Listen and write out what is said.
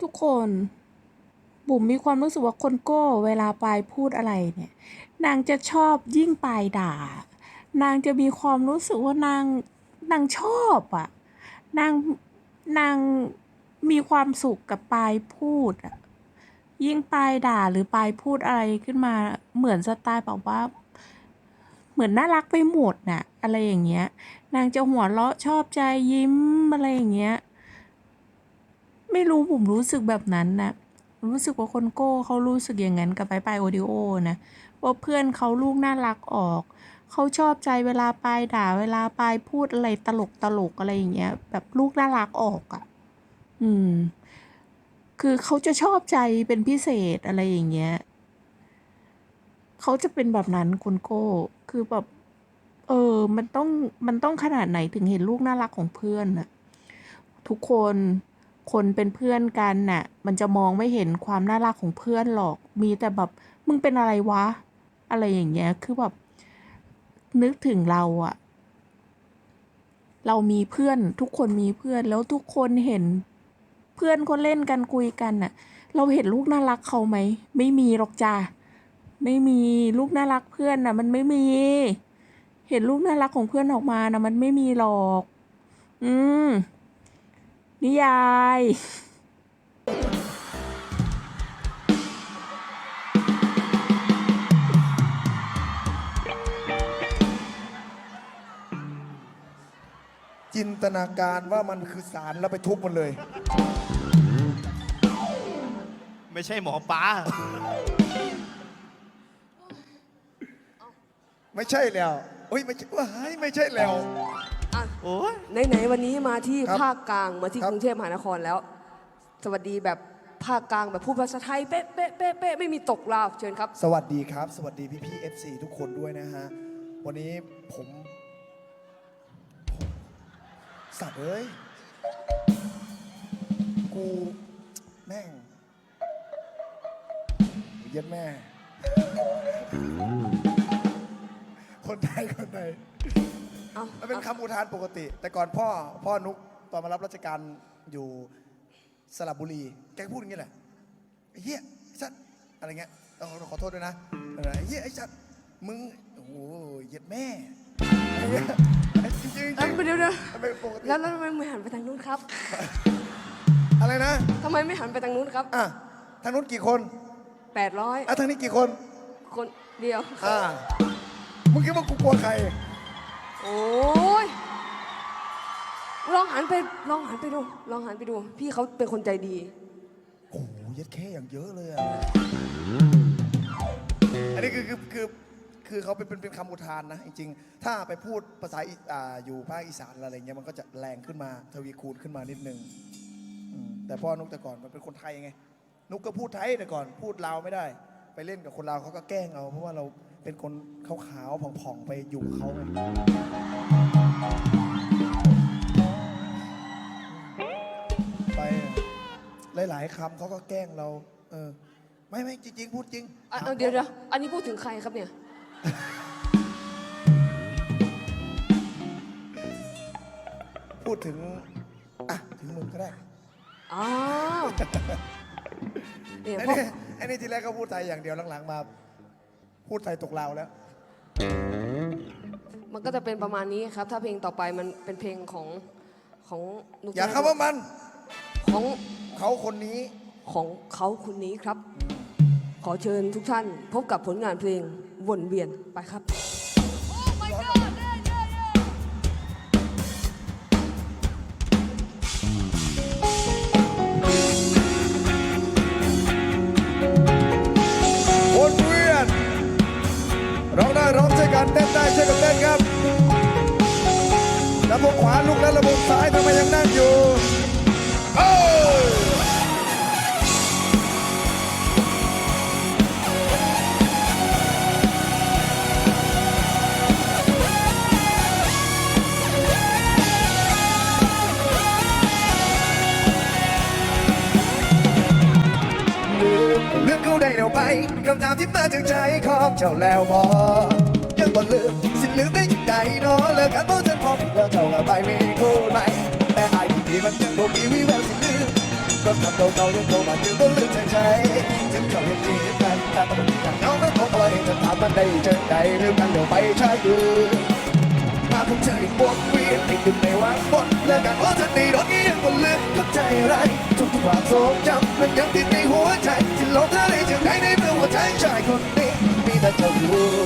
ทุกคนบุ๋มมีความรู้สึกว่าคนโก้เวลาปายพูดอะไรเนี่ย นางจะชอบยิ่งปายด่า นางจะมีความรู้สึกว่านางนางชอบอะนางนางมีความสุขกับปายพูดอะยิ่งปายด่าหรือปายพูดอะไรขึ้นมาเหมือนสไตล์แบบว่า เหมือนน่ารักไปหมดน่ะอะไรอย่างเงี้ย นางจะหัวเราะชอบใจยิ้มอะไรอย่างเงี้ย ไม่รู้ผมรู้สึกแบบนั้นนะ รู้สึกว่าคนโก้เขารู้สึกอย่างนั้นกับไปไปโอดิโอนะว่าเพื่อนเขาลูกน่ารักออก เขาชอบใจเวลาปายด่าเวลาปายพูดอะไรตลกตลกอะไรอย่างเงี้ย แบบลูกน่ารักออกอะ่ะ อืม คือเขาจะชอบใจเป็นพิเศษอะไรอย่างเงี้ยเขาจะเป็นแบบนั้นคุณโก้ คือแบบ เออ มันต้อง มันต้องขนาดไหนถึงเห็นลูกน่ารักของเพื่อนนะทุกคน คนเป็นเพื่อนกันน่ะ มันจะมองไม่เห็นความน่ารักของเพื่อนหรอก มีแต่แบบมึงเป็นอะไรวะ อะไรอย่างเงี้ย คือแบบนึกถึงเราอะเรามีเพื่อนทุกคนมีเพื่อนแล้วทุกคนเห็น เพื่อนเขาเล่นกันคุยกันน่ะ เราเห็นลูกน่ารักเขาไหม ไม่มีหรอกจ้าไม่มีลูกน่ารักเพื่อนน่ะ มันไม่มี เห็นลูกน่ารักของเพื่อนออกมานะมันไม่มีหรอก อืม นิยายจินตนาการว่ามันคือสารแล้วไปทุบมันเลย ไม่ใช่หมอปลาไม่ใช่แล้วเฮ้ยไม่ใช่ว้ายไม่ใช่แล้วอะ โอ้ย ไหนๆวันนี้มาที่ครับภาคกลางมาที่ครับ กรุงเทพมหานครแล้ว สวัสดีแบบภาคกลางแบบพูดภาษาไทยเป๊ะเป๊ะเป๊ะเป๊ะไม่มีตกลาวเชิญครับ สวัสดีครับ สวัสดีพี่พี่เอฟซีทุกคนด้วยนะฮะ วันนี้ผมผมสัตว์เอ้ย กู แม่งเย็ดแม่ คนไทยคนไทย เอามันเป็นคำอุทานปกติ แต่ก่อนพ่อพ่อนุกตอนมารับราชการอยู่สระบุรี แกก็พูดอย่างนี้แหละไอ้เหี้ยไอ้สัตว์อะไรเงี้ยต้องขอโทษด้วยนะเออไอ้เหี้ยไอ้สัตว์มึงโอ้โหเหยียดแม่อะไรเงี้ยจริงๆจริงเอ้ยเดี๋ยวเดี๋ยวๆมันเป็นปกติแล้วแล้วทำไมไม่หันไปทางนู้นครับอะไรนะทำไมไม่หันไปทางนู้นครับอะทางนู้นกี่คน800อะทางนี้กี่คนคนเดียว อ่ามึงคิดว่ากูกลัวใคร โอ้ยลองหันไปลองหันไปดู ลองหันไปดู พี่เขาเป็นคนใจดี โอ้โหย็ดแค่อย่างเยอะเลยอะ อันนี้คือคือคือคือเขาเป็นเป็นเป็นคำอุทานนะ จริงๆ ถ้าไปพูดภาษาอีอ่าอยู่ภาคอีสานอะไรเงี้ยมันก็จะแรงขึ้นมาทวีคูณขึ้นมานิดนึงอืมแต่พ่อนุกแต่ก่อนมันเป็นคนไทยไง นุกก็พูดไทยแต่ก่อน พูดลาวไม่ได้ ไปเล่นกับคนลาวเขาก็แกล้งเอาเพราะว่าเรา เป็นคนขาวๆผ่องๆไปอยู่กับเขาไงไปหลาย ๆคำเขาก็แกล้งเรา เออ ไม่ไม่จริง ๆ พูดจริงอะถามเอาเดี๋ยวพ่อเดี๋ยวอันนี้พูดถึงใครครับเนี่ย พูดถึง อะ ถึงมึงก็ได้อ้าวเนี่ยไอ้พ่อ นี่ไอ้นี่ทีแรกก็พูดไทยอย่างเดียวหลังๆมา พูดไทยตกลาวแล้ว มันก็จะเป็นประมาณนี้ครับ ถ้าเพลงต่อไปมันเป็นเพลงของของนุกอย่าคำว่ามัน ของเขาคนนี้ของเขาคนนี้ครับ ขอเชิญทุกท่าน พบกับผลงานเพลงวนเวียนไปครับ ร้องได้ร้องช่วยกันเต้นได้ช่วยกันเต้นครับระบบขวาลุกและระบบซ้ายทำไมยังนั่งอยู่โอ้ ได้เอาไปคำถามที่มาจากใจของเจ้าแล้วบอยังบ่ลืมสิลืมได้จังใดเนาะเลิกกันเพราะฉันพบแล้วเจ้าก็ไปมีคู่ใหม่แต่ไอ้ที่มันยังบ่มีวิแววสิลืมก็ทำเก่าๆยังโทรมาถึงก็ลืมใจใจถึงเขาเห็นจริงกันแต่ต้องมีทางน้องนั้นของอะไรจะถามมันได้เจอใจหรือกันเดี๋ยวไปใช่คือมาคงเธออีกวนเวียนติดอยู่ในวังบนและการว่าจะดีโดนเงี้ยงบนลึกเข้าใจไรทุกทุกความทรงจำมันยังติดในหัวใจที่หลงทะเล จาก